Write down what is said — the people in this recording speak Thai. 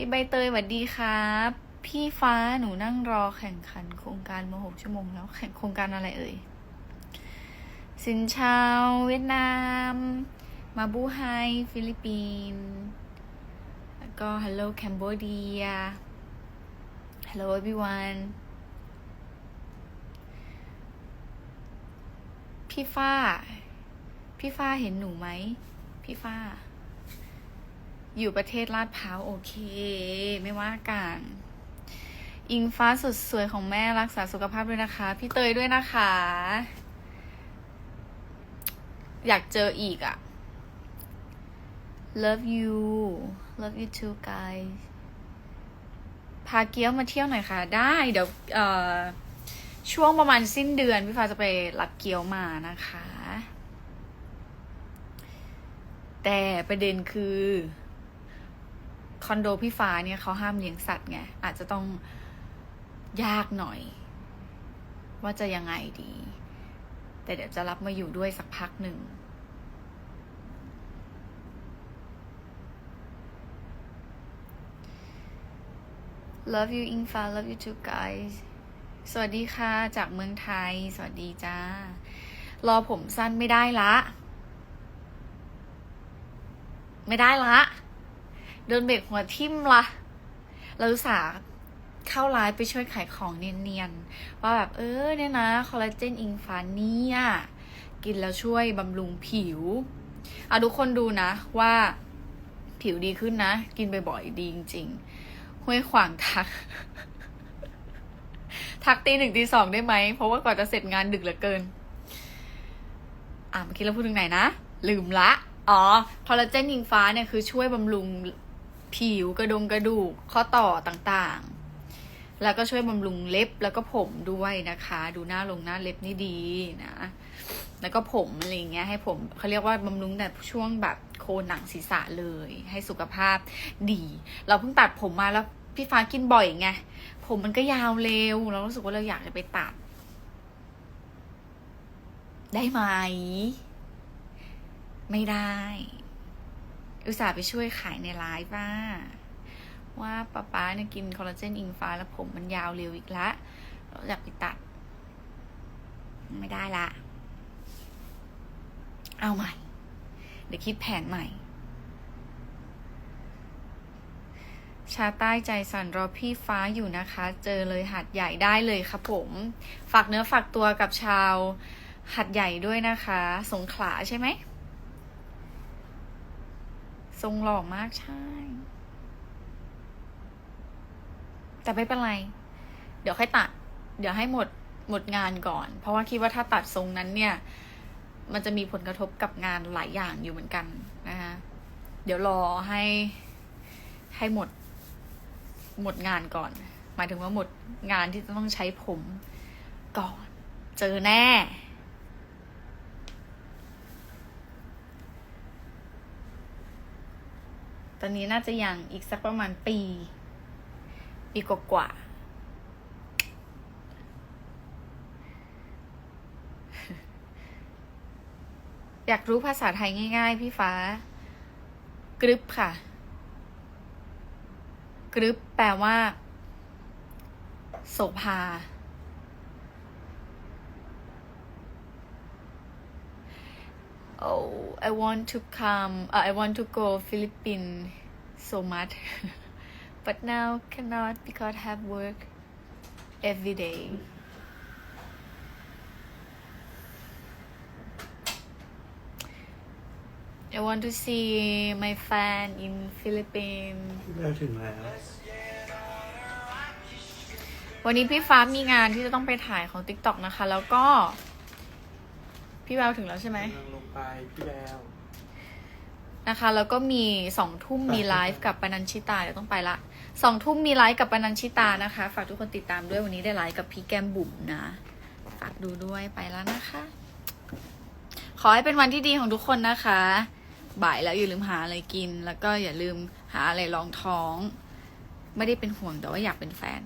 พี่ใบเตยสวัสดีครับ พี่ฟ้าหนูนั่งรอแข่งขันโครงการมาหกชั่วโมงแล้วแข่งโครงการอะไรเอ่ย สินชาวเวียดนาม มาบูไฮฟิลิปปินส์แล้วก็ hello Cambodia hello everyone พี่ฟ้า พี่ฟ้าเห็นหนูไหม พี่ฟ้า อยู่ประเทศลาดพร้าวโอเค ไม่ว่ากันอิงฟ้าสุดสวยของแม่รักษาสุขภาพด้วยนะคะ พี่เตยด้วยนะคะ อยากเจออีกอะ love you love you too guys พาเกียวมาเที่ยวหน่อยค่ะ ได้เดี๋ยวช่วงประมาณสิ้นเดือน พี่ฟ้าจะไปรับเกียวมานะคะ แต่ประเด็นคือ คอนโดพี่ฟ้าเนี่ยเขาห้ามเลี้ยงสัตว์ไงอาจจะต้องยากหน่อย ว่าจะยังไงดี แต่เดี๋ยวจะรับมาอยู่ด้วยสักพักหนึ่ง love you อิงฟ้า love you too guys สวัสดีค่ะ จากเมืองไทย สวัสดีจ้า รอผมสั้นไม่ได้ละ ไม่ได้ละ โดนเบรกหัวทิ่มละเราอุตส่าห์เข้าไลฟ์ไปช่วยขายของเนียนๆ ว่าแบบเออเนี่ยนะคอลลาเจนอิงฟ้าเนี่ย กินแล้วช่วยบำรุงผิวอะทุกคนดูนะว่าผิวดีขึ้นนะ กินบ่อยๆดีจริงๆห้วยขวางทัก ทักตีหนึ่งตีสองได้ไหม เพราะว่าก่อนจะเสร็จงานดึกเหลือเกิน อะเมื่อกี้เราพูดถึงไหนนะ ลืมละ อ๋อ คอลลาเจนอิงฟ้าเนี่ยคือช่วยบำรุง ผิวกระดงกระดูกข้อต่อต่างๆ แล้วก็ช่วยบำรุงเล็บแล้วก็ผมด้วยนะคะ ดูหน้าลงหน้าเล็บนี่ดีนะ แล้วก็ผมอะไรเงี้ยให้ผมเขาเรียกว่าบำรุงแต่ช่วงแบบโคนหนังศีรษะเลย ให้สุขภาพดี เราเพิ่งตัดผมมาแล้วพี่ฟ้ากินบ่อยไงผมมันก็ยาวเร็ว เรารู้สึกว่าเราอยากจะไปตัด ได้ไหม ไม่ได้ อุตส่าห์ไปช่วยขายในไลฟ์ว่า ว่าป๊าป๊าเนี่ยกินคอลลาเจนอิงฟ้าแล้วผมมันยาวเร็วอีกละเราอยากไปตัด ไม่ได้ละ เอาใหม่ เดี๋ยวคิดแผนใหม่ ชาใต้ใจสั่นรอพี่ฟ้าอยู่นะคะ เจอเลยหัดใหญ่ได้เลยครับผม ฝากเนื้อฝากตัวกับชาวหัดใหญ่ด้วยนะคะ สงขลาใช่ไหม ทรงหล่อมากใช่ แต่ไม่เป็นไร เดี๋ยวค่อยตัด เดี๋ยวให้หมดหมดงานก่อน เพราะว่าคิดว่าถ้าตัดทรงนั้นเนี่ย มันจะมีผลกระทบกับงานหลายอย่างอยู่เหมือนกันนะคะเดี๋ยวรอให้ให้หมด หมดงานก่อน หมายถึงว่าหมดงานที่จะต้องใช้ผมก่อน เจอแน่ ตอนนี้น่าจะยังอีกสักประมาณปี ปีกว่าๆอยากรู้ภาษาไทยง่าย ๆ พี่ฟ้า กรึบค่ะ กรึบแปลว่า โสภา Oh, I want to come. Uh, I want to go Philippines so much, but now cannot because have work every day. I want to see my fan in Philippines. เราถึงแล้ว วันนี้พี่ฟ้ามีงานที่จะต้องไปถ่ายของ TikTok นะคะ แล้วก็ พี่แววถึงแล้วใช่ไหม กำลังลงไปพี่แวว นะคะ แล้วก็มีสองทุ่มมีไลฟ์กับปนัญชิตา เดี๋ยวต้องไปละสองทุ่มมีไลฟ์กับปนัญชิตานะคะ ฝากทุกคนติดตามด้วยวันนี้ได้ไลฟ์กับพี่แก้มบุ๋มนะ ฝากดูด้วยไปแล้วนะคะ ขอให้เป็นวันที่ดีของทุกคนนะคะ บ่ายแล้วอย่าลืมหาอะไรกิน แล้วก็อย่าลืมหาอะไรรองท้อง ไม่ได้เป็นห่วงแต่ว่าอยากเป็นแฟน